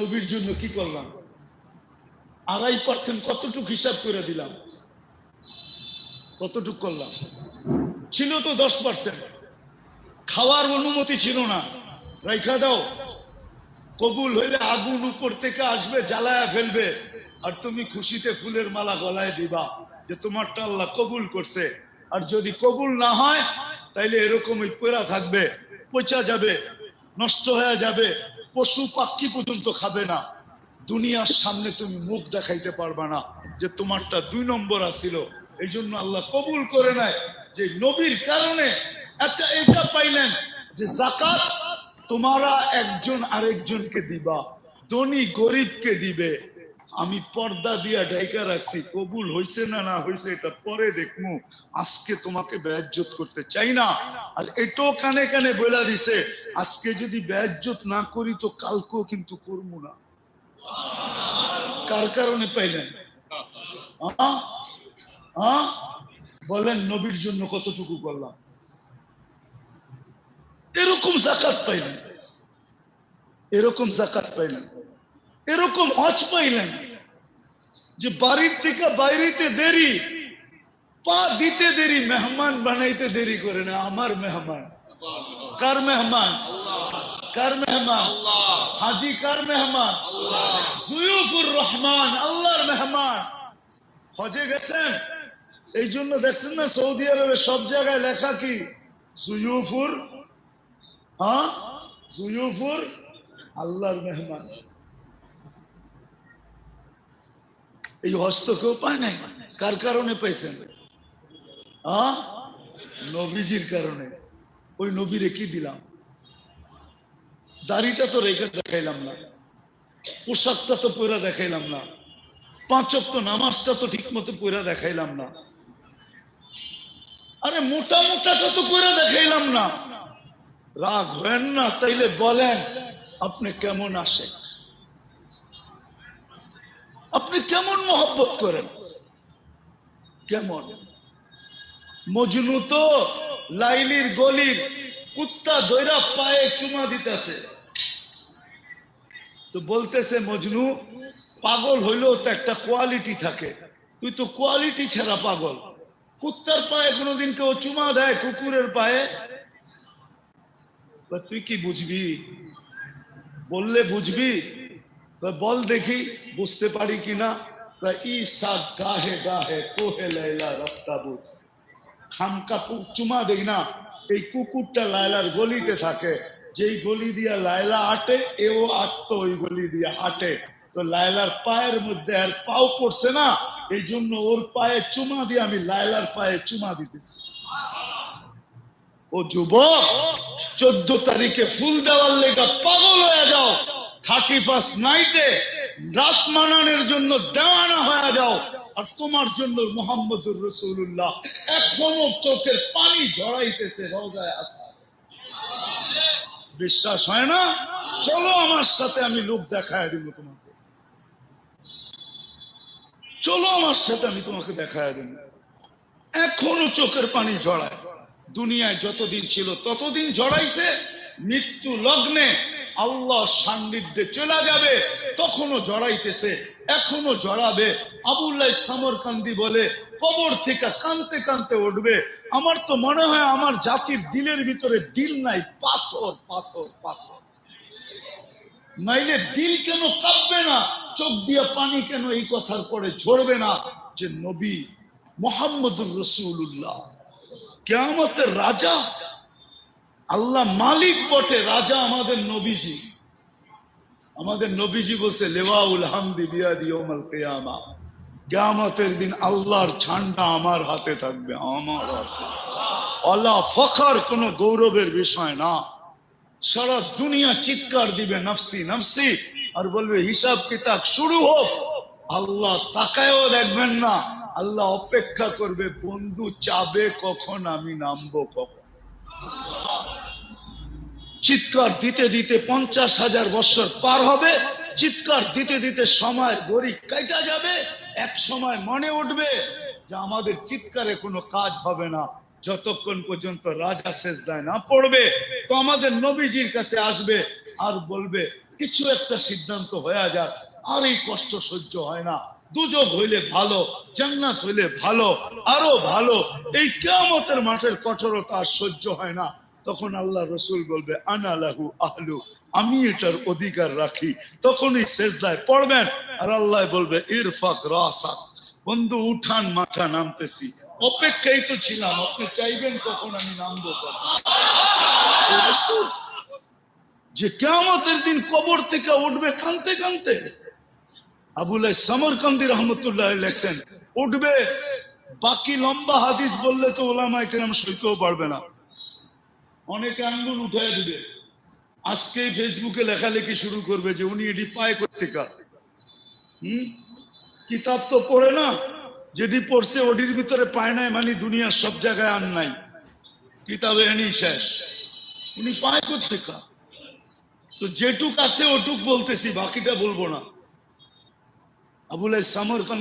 নবীর জন্য কি করলাম? আড়াই পার্সেন্ট কতটুক হিসাব করে দিলাম? কতটুক করলাম? ছিল তো দশ পার্সেন্ট খাওয়ার অনুমতি ছিল না। রাইখা দাও। কবুল হইলে আগুন উপর থেকে আসবে, জ্বালায়া ফেলবে। আর তুমি খুশিতে ফুলের মালা গলায় দিবা যে তোমারটা আল্লাহ কবুল করছে। আর যদি কবুল না হয়, তাইলে এরকমই পেরা থাকবে, পচা যাবে, নষ্ট হয়ে যাবে। পশু পাখি পর্যন্ত খাবে না। দুনিয়ার সামনে তুমি মুখ দেখাইতে পারবা না যে তোমারটা দুই নম্বর আসিল এই জন্য আল্লাহ কবুল করে নেয় যে নবীর কারণে একটা এটা পাইলেন যে জাকাত তোমারা একজন আরেকজনকে দিবা, ধনী গরিবকে দিবে। আমি পর্দা দিয়া ডাইকা রাখছি, কবুল হইছে না না হইছে এটা পরে দেখমু। আজকে তোমাকে বেজ্জত করতে চাই না। আর এটাও কানে কানে বলে দিছে, আজকে যদি বেজ্জত না করি তো কালকেও কিন্তু করব না। কার কারণে পাইলেন? বলেন, নবীর জন্য কতটুকু করলাম? এরকম জাকাত পাইলেন। এরকম জাকাত পাইলেন। এরকম হজ পাইলেন যে বাড়ির থেকে বাইরেতে দেরি, পা দিতে দেরি, মেহমান বানাইতে দেরি করে না, আমার মেহমান। কার মেহমান? কার মেহমান? হাজি কার মেহমান? জুয়ুফুর রহমান, আল্লাহর মেহমান। হজে গেছেন? এই জন্য দেখছেন না সৌদি আরবে সব জায়গায় লেখা কি? জুয়ুফুর হ্যাঁ? জুয়ুফুর, আল্লাহর মেহমান। এই হস্ত কেউ পায় নাই? কার কারণে পাইছেন? নবীজির কারণে। ওই নবীরে কি দিলাম? দাড়িটা তো রেখে দেখাইলাম না। পোশাকটা তো পয়রা দেখাইলাম না। পাঁচক তো নামাজটা তো ঠিক মতো পয়রা দেখাইলাম না। আরে মোটা মোটাটা তো পয়রা দেখাইলাম না। রাগ হেন না, তাইলে বলেন, আপনি কেমন আসেন আপনি কেমন মহব্বত করেন? কেমন? মজনু তো লাইলির গলির কুত্তা দৈরা পায়ে চুমা দিতেছে। তো বলতেছে, মজনু, পাগল হইলেও তো একটা কোয়ালিটি থাকে। তুই তো কোয়ালিটি ছাড়া পাগল। কুত্তার পায়ে কোনোদিন কেউ চুমা দেয়, কুকুরের পায়ে? তুই কি বুঝবি? বললে বুঝবি বল দেখি বুঝতে পারি রক্তা খামকা চুমা দেখ না এই কুকুরটা গলিতে থাকে যেই গলি দিয়া আটে এও ওই গলি দিয়া আটে তো লায়লার পায়ের মধ্যে আর পাও পড়ছে না এই জন্য ওর পায়ে চুমা দিয়ে আমি লায়লার পায়ে চুমা দিতেছি ও যুবক চোদ্দ তারিখে ফুল দেওয়ার লেগা পাগল ফার্স্ট নাইটে রাত মানানোর জন্য দেওয়ানা হয়ে যাও। আর তোমার জন্য মোহাম্মদুর রসুল্লাহ এখনও চোখের পানি ঝরাইতেছে বিশ্বাস হয় না? চলো আমার সাথে আমি লোক দেখায় দিব তোমাকে। চলো আমার সাথে আমি তোমাকে দেখায় দেব। এখনও চোখের পানি ঝরায়। দুনিয়ায় যতদিন ছিল ততদিন ঝরাইছে। মৃত্যু লগ্নে আল্লাহ সান্নিধ্যে চলে যাবে, তখনও জড়াইতেছে এখনও জড়াবে। আবুল্লাহ সামরকান্দি বলে, কবর থেকে কানতে কানতে উঠবে। আমার তো মনে হয় আমার জাতির দিলের ভিতরে দিল নাই, পাথর পাথর পাথর। নাইলে দিল কেন কাঁপবে না? চোখ দিয়ে পানি কেন এই কথার পরে ঝরবে না? যে নবী মোহাম্মদুর রসুল্লাহ কেয়ামতের রাজা আল্লাহ মালিক বটে, রাজা আমাদের নবীজি। আমাদের নবীজি বলছে, লেওয়াউল হামদি বিয়াদি ওমাল কেয়ামা। কেয়ামতের দিন আল্লাহর ঝান্ডা আমার হাতে থাকবে, আমার হাতে। আল্লাহ ফখার কোনো গৌরবের বিষয় না। সারা দুনিয়া চিৎকার দিবে, নফসি নফসি। আর বলবে, হিসাব কিতাব শুরু হোক। আল্লাহ তাকায়ও দেখবেন না। আল্লাহ অপেক্ষা করবে, বন্ধু চাবে কখন, আমি নামবো কখন? চিৎকার দিতে দিতে পঞ্চাশ হাজার বছর পার হবে। চিৎকার দিতে দিতে সময় গড়ি কাইটা যাবে। এক সময় মনে উঠবে যে আমাদের চিৎকারে কোনো কাজ হবে না। যতক্ষণ পর্যন্ত রাজা শেষ দেয় না পড়বে, তো আমাদের নবীজির কাছে আসবে আর বলবে, কিছু একটা সিদ্ধান্ত হয়ে যাক, আর এই কষ্ট সহ্য হয় না। দুযোগ হইলে ভালো, জান্নাত হইলে ভালো, আরও ভালো। এই কেয়ামতের মাঠের কঠোরতা আর সহ্য হয় না। তখন আল্লাহ রসুল বলবে আনালাহু আহলু, আমি এটার অধিকার রাখি। তখনই শেষদায় পড়বেন আর আল্লাহ বলবে, ইরফাক রাসাক, বন্ধু, উঠান মাথা নামতেছি। অপেক্ষাই তো ছিলাম, আপনি চাইবেন কখন আমি নামবো যে কেয়ামতের দিন কবর থেকে উঠবে কানতে কানতে আবুল সমরকান্দি রহমতুল্লাহ লেখছেন, উঠবে, বাকি লম্বা হাদিস বললে তো ওলামায় কেরাম সইতেও পারবে না। অনেকে আঙ্গুল উঠে দিবে। আজকেই ফেসবুকে লেখালেখি শুরু করবে যে উনি এটি পায় কোথেকা হুম? কিতাব তো পড়ে না যেটি পড়ছে ওটির ভিতরে পায় নাই মানে দুনিয়ার সব জায়গায় আর নাই। কিতাবে এনি শেষ। উনি পায় কোথেকা তো যেটুক আছে ওটুক বলতেছি, বাকিটা বলব না। আবুল সামর খান